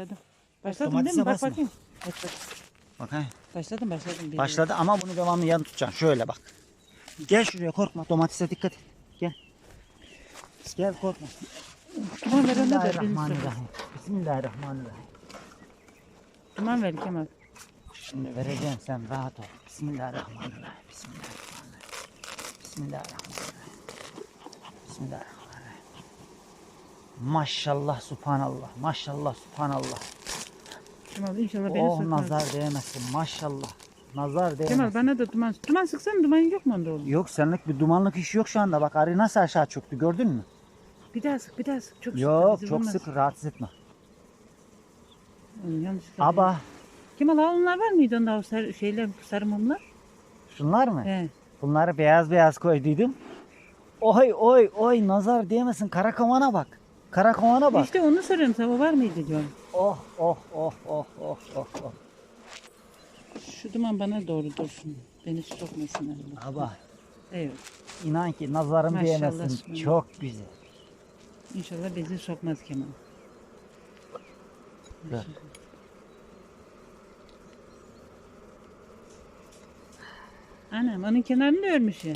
Başladım. Başladım Domatese değil mi? Bak basma. bakayım. Başladım. Bak. Başladım başladım. Başladı ama bunu devamlı yan tutacaksın. Şöyle bak. Gel şuraya korkma. Domatese dikkat et. Gel. Gel korkma. Duman ver ona da. birini sor. Bismillahirrahmanirrahim. Bismillahirrahmanirrahim. Duman ver Kemal. Şimdi vereceğim sen rahat ol. Bismillahirrahmanirrahim. Bismillahirrahmanirrahim. Bismillahirrahmanirrahim. Bismillahirrahmanirrahim. Maşallah subhanallah. Maşallah subhanallah. Kemal inşallah beni Oh sokmaz. nazar değmesin. Maşallah. Nazar değmesin. Kemal bana da duman. Duman sıksana duman yok mu onda oğlum? Yok senlik bir dumanlık iş yok şu anda. Bak arı nasıl aşağı çöktü gördün mü? Bir daha sık bir daha sık. Çok sık. Yok bizi çok sık rahatsız etme. Yanlışlıkla. Aba Kemal ha onlar var mıydı onda o sarı, şeyler sarı mumlar? şunlar mı? He. Bunları beyaz beyaz koyduydum. Oy oy oy nazar değmesin. Karakovana bak. Karakovana bak. İşte onu soruyorum sana var mıydı diyorum. Oh oh oh oh oh oh oh. Şu duman bana doğru dursun. Beni sokmasın Allah. Aba Evet. inan ki nazarım Maşallah, değmesin. Çok güzel. İnşallah bizi sokmaz Kemal. Dur. Anam onun kenarını da örmüş ya.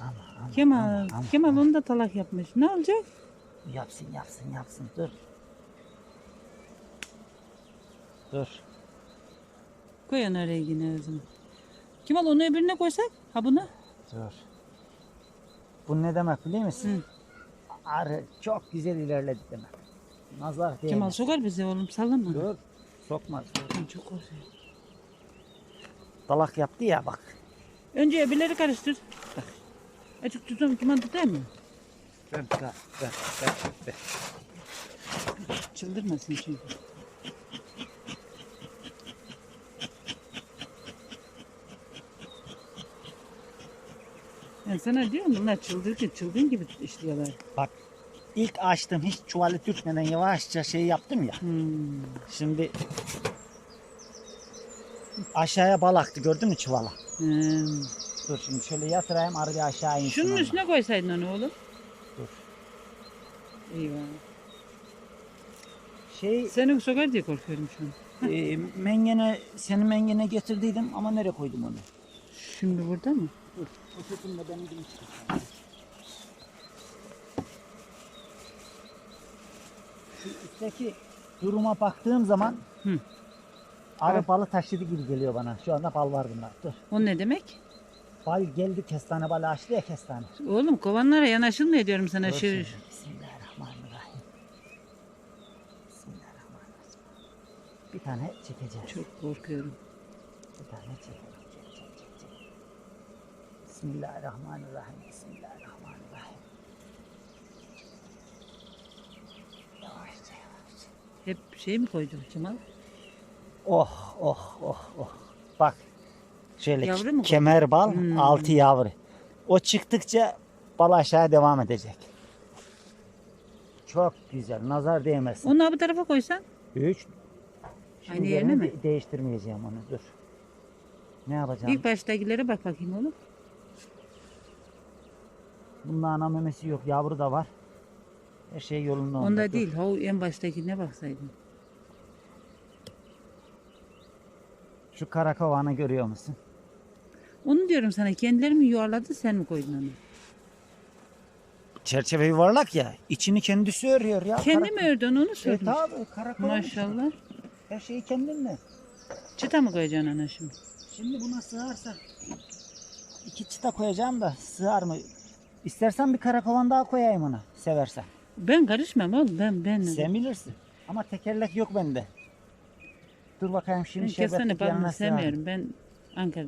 Ama, ama, Kemal, ama, ama, Kemal ama. onu da talak yapmış. Ne olacak? Yapsın yapsın yapsın dur. Dur. Koy onu oraya yine o zaman. Kemal onu öbürüne koysak? Ha bunu? Dur. Bu ne demek biliyor musun? Hı. Arı çok güzel ilerledi demek. Nazar değmez. Kemal sokar bizi oğlum sallama. Dur. Sokmaz. Ben çok korkuyorum. Dalak yaptı ya bak. Önce öbürleri karıştır. Bak. Açık tutalım Kemal tutar mı? Ver, ver, ver, ver, ver. Çıldırmasın çünkü. Ben sana diyorum bunlar çıldırdı, çılgın gibi işliyorlar. Bak ilk açtım hiç çuvalı dürtmeden yavaşça şey yaptım ya. Hmm. Şimdi aşağıya bal aktı gördün mü çuvala? Hmm. Dur şimdi şöyle yatırayım arı bir aşağı insin. Şunun ondan. üstüne koysaydın onu oğlum. Eyvah. Şey Seni sokar diye korkuyorum şu an. e, mengene seni mengene getirdiydim ama nereye koydum onu? Şimdi burada mı? Dur. Poşetimle ben gideyim çıkartayım. Şu üstteki duruma baktığım zaman Hı. arı balı taşıdı gibi geliyor bana. Şu anda bal var bunda. Dur. O ne demek? Bal geldi kestane balı açtı ya kestane. Oğlum kovanlara yanaşılmıyor diyorum sana. Şu, şimdi. Bismillahirrahmanirrahim. Bismillahirrahmanirrahim. Bir tane çekeceğiz. çok korkuyorum. Bir tane çekelim. Çek, çek, çek, çek. Bismillahirrahmanirrahim. Bismillahirrahmanirrahim. Yavaşça yavaşça. Hep şey mi koydun Kemal? Oh oh oh oh. Bak. Şöyle Yavru mu? kemer bal, Hmm. altı yavru. O çıktıkça bal aşağı devam edecek. Çok güzel. Nazar değmesin. Onu bu tarafa koysan. Üç. Aynı yerine mi? de- değiştirmeyeceğim onu. Dur. Ne yapacağım? İlk baştakilere bak bakayım oğlum. Bunda ana memesi yok. Yavru da var. Her şey yolunda. Onda Dur. değil. Ha o en baştakine baksaydın. Şu karakovanı görüyor musun? Onu diyorum sana. Kendileri mi yuvarladı sen mi koydun onu? Çerçeve yuvarlak ya. içini kendisi örüyor ya. Kendi mi ördün onu Evet sormuş. abi karakovan. Maşallah. Her şeyi kendinle. Çıta mı koyacaksın ana şimdi? Şimdi buna sığarsa iki çıta koyacağım da sığar mı? İstersen bir karakovan daha koyayım ona seversen. Ben karışmam oğlum. Ben ben. Sen bilirsin. Ama tekerlek yok bende. Dur bakayım şimdi ben kestane şerbetlik yanına sığar. sevmiyorum. Ben Ankara'da